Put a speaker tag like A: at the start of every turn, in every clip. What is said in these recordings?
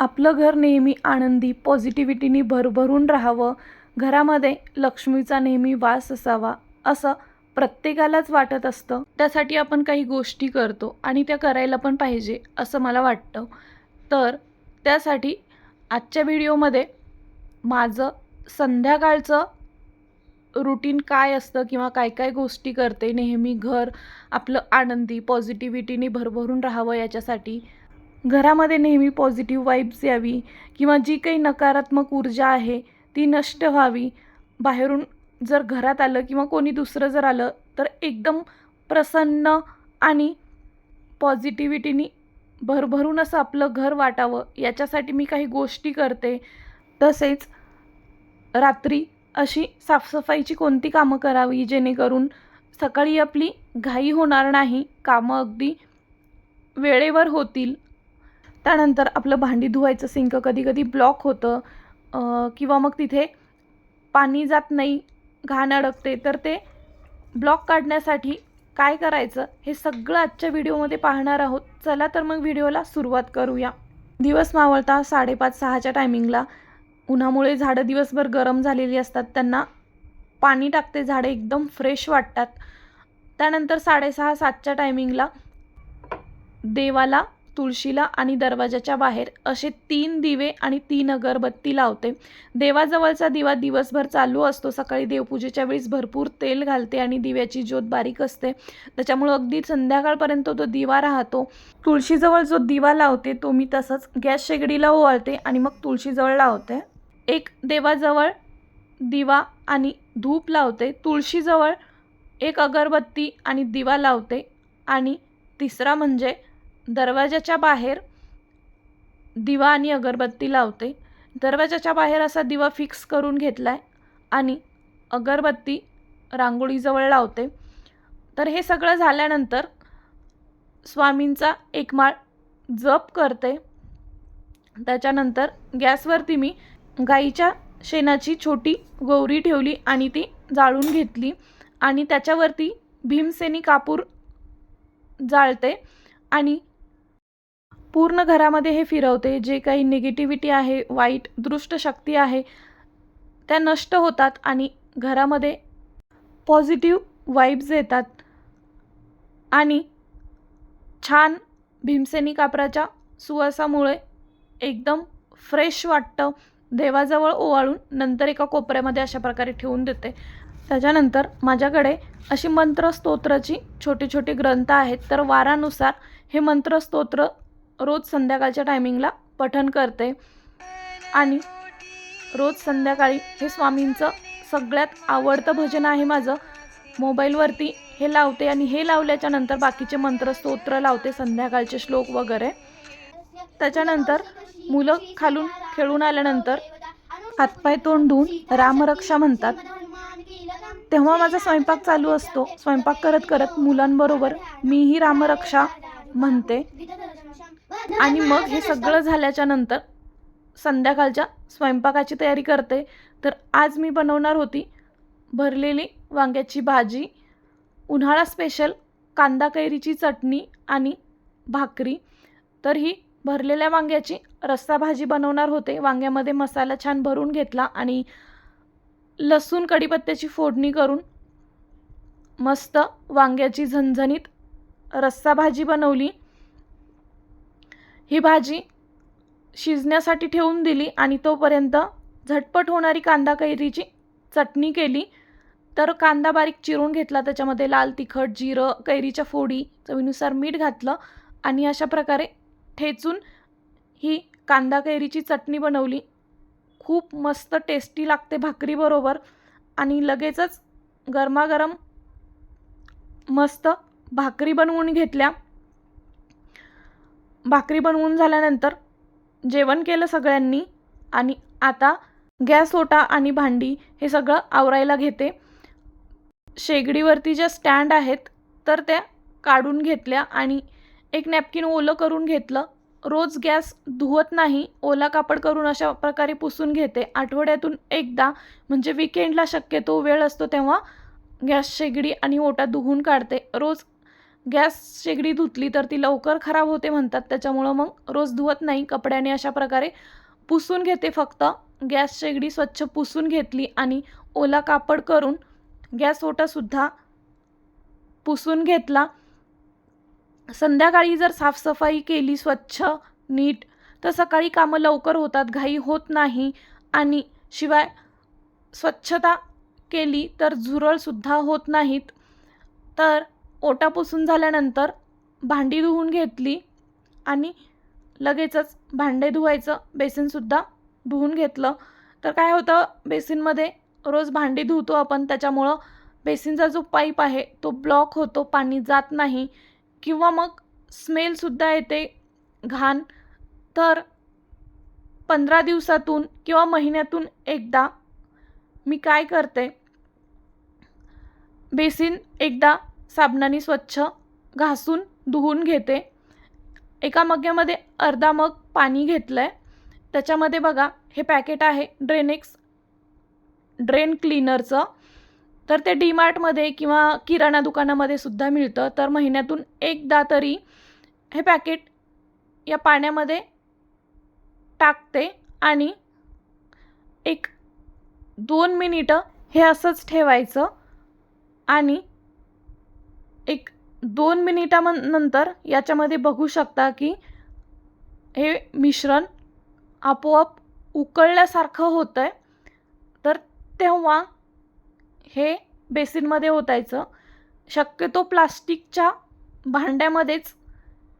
A: आपलं घर नेहमी आनंदी पॉझिटिव्हिटीनी भरभरून राहावं घरामध्ये लक्ष्मीचा नेहमी वास असावा असं प्रत्येकालाच वाटत असतं. त्यासाठी आपण काही गोष्टी करतो आणि त्या करायला पण पाहिजे असं मला वाटतं. तर त्यासाठी आजच्या व्हिडिओमध्ये माझं संध्याकाळचं रुटीन काय असतं किंवा काय काय गोष्टी करते नेहमी घर आपलं आनंदी पॉझिटिव्हिटीने भरभरून राहावं याच्यासाठी घरामध्ये नेहमी पॉझिटिव्ह वाईब्स यावी किंवा जी काही नकारात्मक ऊर्जा आहे ती नष्ट व्हावी. बाहेरून जर घरात आलं किंवा कोणी दुसरं जर आलं तर एकदम प्रसन्न आणि पॉझिटिव्हिटीनी भरभरून असं आपलं घर वाटावं. याच्यासाठी मी काही गोष्टी करते. तसेच रात्री अशी साफसफाईची कोणती कामं करावी जेणेकरून सकाळी आपली घाई होणार नाही कामं अगदी वेळेवर होतील. त्यानंतर आपलं भांडी धुवायचं सिंक कधी कधी ब्लॉक होतं. किंवा मग तिथे पाणी जात नाही घाण अडकते. तर ते ब्लॉक काढण्यासाठी काय करायचं हे सगळं आजच्या व्हिडिओमध्ये पाहणार आहोत. चला तर मग व्हिडिओला सुरुवात करूया. दिवस मावळता साडेपाच सहाच्या टायमिंगला उन्हामुळे झाडं दिवसभर गरम झालेली असतात. त्यांना पाणी टाकते झाडे एकदम फ्रेश वाटतात. त्यानंतर साडेसहा सातच्या टायमिंगला देवाला तुळशीला आणि दरवाजाच्या बाहेर असे तीन दिवे आणि तीन अगरबत्ती लावते. देवाजवळचा दिवा दिवसभर चालू असतो. सकाळी देवपूजेच्या वेळेस भरपूर तेल घालते आणि दिव्याची ज्योत बारीक असते. त्याच्यामुळं अगदी संध्याकाळपर्यंत तो दिवा राहतो. तुळशीजवळ जो दिवा लावते तो मी तसंच गॅस शेगडीला ओवाळते आणि मग तुळशीजवळ लावते. एक देवाजवळ दिवा आणि धूप लावते. तुळशीजवळ एक अगरबत्ती आणि दिवा लावते. आणि तिसरा म्हणजे दरवाजाच्या बाहेर दिवा आणि अगरबत्ती लावते. दरवाजाच्या बाहेर असा दिवा फिक्स करून घेतला आहे आणि अगरबत्ती रांगोळीजवळ लावते. तर हे सगळं झाल्यानंतर स्वामींचा एकमाळ जप करते. त्याच्यानंतर गॅसवरती मी गाईच्या शेणाची छोटी गौरी ठेवली आणि ती जाळून घेतली आणि त्याच्यावरती भीमसेनी कापूर जाळते आणि पूर्ण घरामध्ये हे फिरवते. जे काही निगेटिव्हिटी आहे वाईट दृष्ट शक्ती आहे त्या नष्ट होतात आणि घरामध्ये पॉझिटिव्ह वाईब्स येतात. आणि छान भीमसेनी कापराच्या सुवासामुळे एकदम फ्रेश वाटतं. देवाजवळ ओवाळून नंतर एका कोपऱ्यामध्ये अशा प्रकारे ठेवून देते. त्याच्यानंतर माझ्याकडे अशी मंत्रस्तोत्राची छोटे छोटे ग्रंथ आहेत. तर वारानुसार हे मंत्रस्तोत्र रोज संध्याकाळच्या टायमिंगला पठण करते. आणि रोज संध्याकाळी हे स्वामींचं सगळ्यात आवडतं भजन आहे माझं. मोबाईलवरती हे लावते आणि हे लावल्याच्या नंतर बाकीचे मंत्रस्तोत्र लावते संध्याकाळचे श्लोक वगैरे. त्याच्यानंतर मुलं खालून खेळून आल्यानंतर हातपाय तोंड धुवून रामरक्षा म्हणतात. तेव्हा माझा स्वयंपाक चालू असतो. स्वयंपाक करत करत मुलांबरोबर मीही रामरक्षा म्हणते. आणि मग हे सगळं झाल्याच्यानंतर संध्याकाळच्या स्वयंपाकाची तयारी करते. तर आज मी बनवणार होती भरलेली वांग्याची भाजी उन्हाळा स्पेशल कांदा कैरीची चटणी आणि भाकरी. तर ही भरलेल्या वांग्याची रस्सा भाजी बनवणार होते. वांग्यामध्ये मसाला छान भरून घेतला आणि लसूण कढीपत्त्याची फोडणी करून मस्त वांग्याची झणझणीत रस्सा भाजी बनवली. ही भाजी शिजण्यासाठी ठेवून दिली आणि तोपर्यंत झटपट होणारी कांदा कैरीची चटणी केली. तर कांदा बारीक चिरून घेतला. त्याच्यामध्ये लाल तिखट जिरं कैरीच्या फोडी चवीनुसार मीठ घातलं आणि अशा प्रकारे ठेचून ही कांदा कैरीची चटणी बनवली. खूप मस्त टेस्टी लागते भाकरीबरोबर आणि लगेचच गरमागरम मस्त भाकरी बनवून घेतल्या. भाकरी बनवून झाल्यानंतर जेवण केलं सगळ्यांनी आणि आता गॅस ओटा आणि भांडी हे सगळं आवरायला घेते. शेगडीवरती ज्या स्टँड आहेत तर त्या काढून घेतल्या आणि एक नॅपकिन ओलं करून घेतलं. रोज गॅस धुवत नाही ओला कापड करून अशा प्रकारे पुसून घेते. आठवड्यातून एकदा म्हणजे विकेंडला शक्यतो वेळ असतो तेव्हा गॅस शेगडी आणि ओटा धुवून काढते. रोज गॅस शेगडी धुतली तर ती लवकर खराब होते म्हणतात. त्याच्यामुळं मग रोज धुवत नाही. कपड्याने अशा प्रकारे पुसून घेते फक्त. गॅस शेगडी स्वच्छ पुसून घेतली आणि ओला कापड करून गॅस ओटासुद्धा पुसून घेतला. संध्याकाळी जर साफसफाई केली स्वच्छ नीट तर सकाळी कामं लवकर होतात. घाई होत नाही आणि शिवाय स्वच्छता केली तर झुरळसुद्धा होत नाहीत. तर ओटा पुसून झाल्यानंतर भांडी धुवून घेतली आणि लगेचच भांडे धुवायचं बेसिनसुद्धा धुवून घेतलं. तर काय होतं बेसिनमध्ये रोज भांडी धुतो आपण त्याच्यामुळं बेसिनचा जो पाईप आहे तो ब्लॉक होतो पाणी जात नाही किंवा मग स्मेलसुद्धा येते घाण. तर पंधरा दिवसातून किंवा महिन्यातून एकदा मी काय करते बेसिन एकदा साबणाने स्वच्छ घासून धुवून घेते. एका मग्यामध्ये अर्धा मग पाणी घेतलं आहे त्याच्यामध्ये बघा हे पॅकेट आहे ड्रेनेक्स ड्रेन क्लीनरचं तर ते डीमार्टमध्ये किंवा किराणा दुकानामध्ये सुद्धा मिळतं. तर महिन्यातून एकदा तरी हे पॅकेट या पाण्यामध्ये टाकते आणि एक दोन मिनिटं हे असंच ठेवायचं आणि एक दोन मिनिटामन नंतर याच्यामध्ये बघू शकता की हे मिश्रण आपोआप उकळल्यासारखं होतं आहे तर तेव्हा हे बेसिनमध्ये ओतायचं. शक्यतो प्लास्टिकच्या भांड्यामध्येच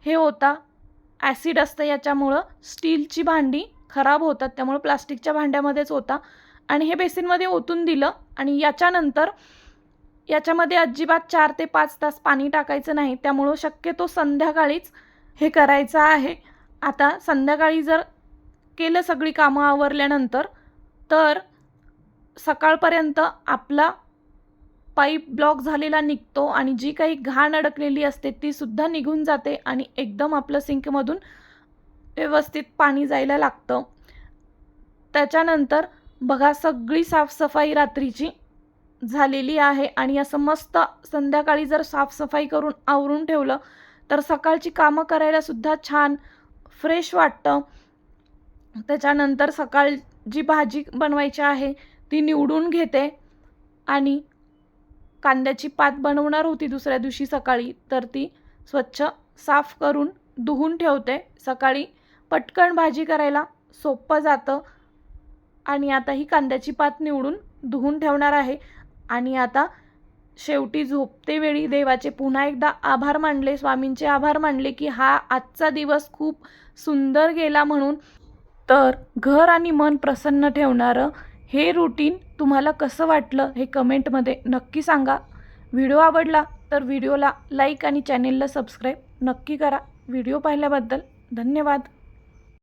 A: हे होता ॲसिड असतं याच्यामुळं. स्टीलची भांडी खराब होतात त्यामुळं प्लास्टिकच्या भांड्यामध्येच होता आणि हे बेसिनमध्ये ओतून दिलं आणि याच्यानंतर याच्यामध्ये अजिबात चार ते पाच तास पाणी टाकायचं नाही. त्यामुळं शक्यतो संध्याकाळीच हे करायचं आहे. आता संध्याकाळी जर केलं सगळी कामं आवरल्यानंतर तर सकाळपर्यंत आपला पाईप ब्लॉक झालेला निघतो आणि जी काही घाण अडकलेली असते ती सुद्धा निघून जाते आणि एकदम आपलं सिंकमधून व्यवस्थित पाणी जायला लागतं. त्याच्यानंतर बघा सगळी साफसफाई रात्रीची झालेली आहे. आणि असं मस्त संध्याकाळी जर साफसफाई करून आवरून ठेवलं तर सकाळची कामं करायलासुद्धा छान फ्रेश वाटतं. त्याच्यानंतर सकाळ जी भाजी बनवायची आहे ती निवडून घेते. आणि कांद्याची पात बनवणार होती दुसऱ्या दिवशी सकाळी तर ती स्वच्छ साफ करून धुवून ठेवते. सकाळी पटकन भाजी करायला सोपं जातं. आणि आता ही कांद्याची पात निवडून धुवून ठेवणार आहे. आणि आता शेवटी झोपतेवेळी देवाचे पुन्हा एकदा आभार मानले स्वामींचे आभार मानले की हा आजचा दिवस खूप सुंदर गेला म्हणून. तर घर आणि मन प्रसन्न ठेवणारं हे रुटीन तुम्हाला कसं वाटलं हे कमेंटमध्ये नक्की सांगा. व्हिडिओ आवडला तर व्हिडिओला लाईक आणि चॅनेलला सबस्क्राईब नक्की करा. व्हिडिओ पाहिल्याबद्दल धन्यवाद.